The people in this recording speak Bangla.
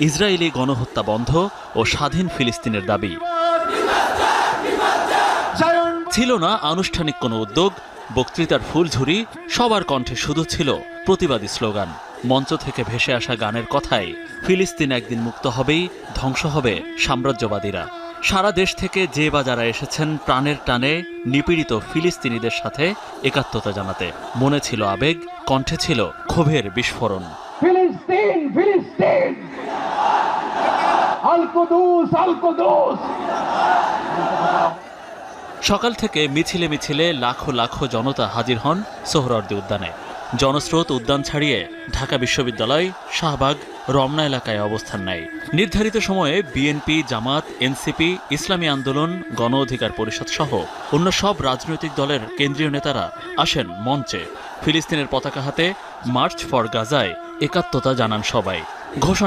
ইসরায়েলি গণহত্যা বন্ধ ও স্বাধীন ফিলিস্তিনের দাবি। ছিল না আনুষ্ঠানিক কোনো উদ্যোগ, বক্তৃতার ফুলঝুরি, সবার কণ্ঠে শুধু ছিল প্রতিবাদী স্লোগান। মঞ্চ থেকে ভেসে আসা গানের কথায়, ফিলিস্তিন একদিন মুক্ত হবেই, ধ্বংস হবে সাম্রাজ্যবাদীরা। সারা দেশ থেকে যে বা যারা এসেছেন প্রাণের টানে, নিপীড়িত ফিলিস্তিনিদের সাথে একাত্মতা জানাতে। মনে ছিল আবেগ, কণ্ঠে ছিল ক্ষোভের বিস্ফোরণ। ফিলিস্তিন ফিলিস্তিন! সকাল থেকে মিছিলে মিছিলে লাখো লাখো জনতা হাজির হন সোহরাওয়ার্দী উদ্যানে। জনস্রোত উদ্যান ছাড়িয়ে ঢাকা বিশ্ববিদ্যালয়, শাহবাগ, রমনা এলাকায় অবস্থান নেয়। নির্ধারিত সময়ে বিএনপি, জামাত, এনসিপি, ইসলামী আন্দোলন, গণ অধিকার পরিষদ সহ অন্য সব রাজনৈতিক দলের কেন্দ্রীয় নেতারা আসেন মঞ্চে। ফিলিস্তিনের পতাকা হাতে মার্চ ফর গাজায় একাত্মতা জানান সবাই। ঘোষণা